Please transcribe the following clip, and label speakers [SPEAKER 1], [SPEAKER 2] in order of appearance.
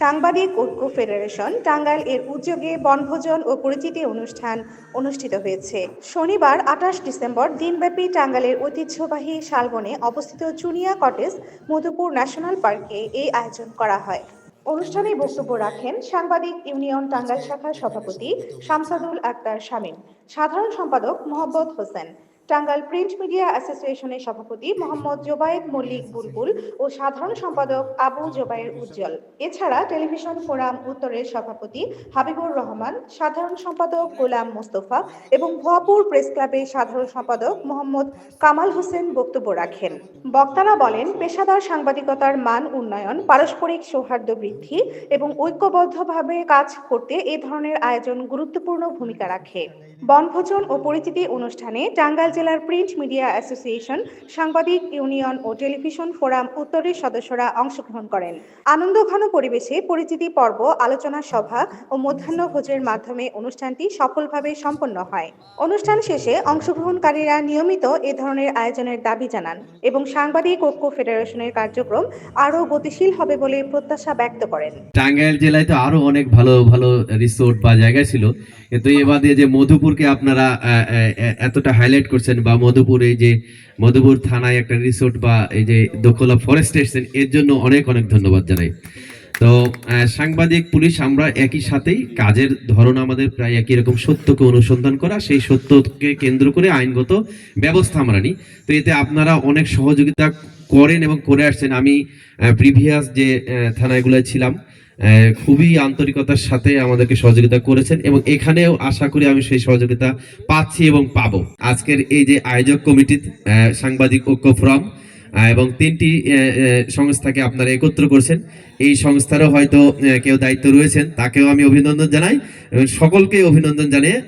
[SPEAKER 1] সাংবাদিক ঐক্য ফেডারেশন টাঙ্গাইল এর উদ্যোগে বনভোজন ও পরিচিতি অনুষ্ঠান অনুষ্ঠিত হয়েছে। শনিবার, আঠাশ ডিসেম্বর দিনব্যাপী টাঙ্গাইলের ঐতিহ্যবাহী শালবনে অবস্থিত চুনিয়া কটেজ মধুপুর ন্যাশনাল পার্কে এই আয়োজন করা হয়। অনুষ্ঠানে বক্তব্য রাখেন সাংবাদিক ইউনিয়ন টাঙ্গাইল শাখার সভাপতি শামসাদুল আক্তার শামীম, সাধারণ সম্পাদক মোহাম্মদ হোসেন টাঙ্গাইল প্রিন্ট মিডিয়া অ্যাসোসিয়েশনের সভাপতি মোহাম্মদ জোবায়েদ মল্লিক বুলবুল ও সাধারণ সম্পাদক আবু জোবায়ের উজ্জ্বল। এছাড়া টেলিভিশন ফোরাম উত্তরের সভাপতি হাবিবুর রহমান সাধারণ সম্পাদক গোলাম মোস্তফা এবং ভুয়াপুর প্রেস ক্লাবের সাধারণ সম্পাদক মোহাম্মদ কামাল হোসেন বক্তব্য রাখেন। বক্তারা বলেন পেশাদার সাংবাদিকতার মান উন্নয়ন পারস্পরিক সৌহার্দ্য বৃদ্ধি এবং ঐক্যবদ্ধভাবে কাজ করতে এ ধরনের আয়োজন গুরুত্বপূর্ণ ভূমিকা রাখে। বনভোজন ও পরিচিতি অনুষ্ঠানে টাঙ্গাইল জেলার প্রিন্ট মিডিয়া অ্যাসোসিয়েশন, সাংবাদিক ইউনিয়ন ও টেলিভিশন ফোরাম উত্তরের সদস্যরা অংশগ্রহণ করেন। আনন্দঘন পরিবেশে পরিচিতি পর্ব, আলোচনা সভা ও মধ্যাহ্নভোজের মাধ্যমে অনুষ্ঠানটি সফলভাবে সম্পন্ন হয়। অনুষ্ঠান শেষে অংশগ্রহণকারীরা নিয়মিত এ ধরনের আয়োজনের দাবি জানান এবং সাংবাদিক ঐক্য ফেডারেশনের কার্যক্রম আরও গতিশীল হবে বলে প্রত্যাশা ব্যক্ত করেন।
[SPEAKER 2] টাঙ্গাইল জেলায় তো আরও অনেক ভালো ভালো রিসোর্ট বা জায়গা ছিল। কিন্তু এবারে যে মধুপুরকে আপনারা এতটা হাইলাইট করছেন বা মধুপুর যে মধুপুর থানায় একটা রিসোর্ট বা এই যে দোকলা ফরেস্ট এসছেন এর জন্য অনেক অনেক ধন্যবাদ জানাই। তো সাংবাদিক, পুলিশ আমরা একই সাথেই কাজের ধরন আমাদের প্রায় একই রকম সত্যকে অনুসন্ধান করা, সেই সত্যকে কেন্দ্র করে আইনগত ব্যবস্থা আমরা নিই। তো এতে আপনারা অনেক সহযোগিতা করেন এবং করে আসছেন। আমি প্রিভিয়াস যে আহ, থানাগুলোয় ছিলাম খুবই আন্তরিকতার সাথে আমাদেরকে সহযোগিতা করেছেন এবং এখানেও আশা করি আমি সেই সহযোগিতা পাচ্ছি এবং পাবো। আজকের এই যে আয়োজক কমিটি সাংবাদিক ঐক্য ফোরাম এবং তিনটি সংস্থাকে আপনারা একত্র করছেন। এই সংস্থারও হয়তো কেউ দায়িত্ব রয়েছেন তাকেও আমি অভিনন্দন জানাই এবং সকলকে অভিনন্দন জানিয়ে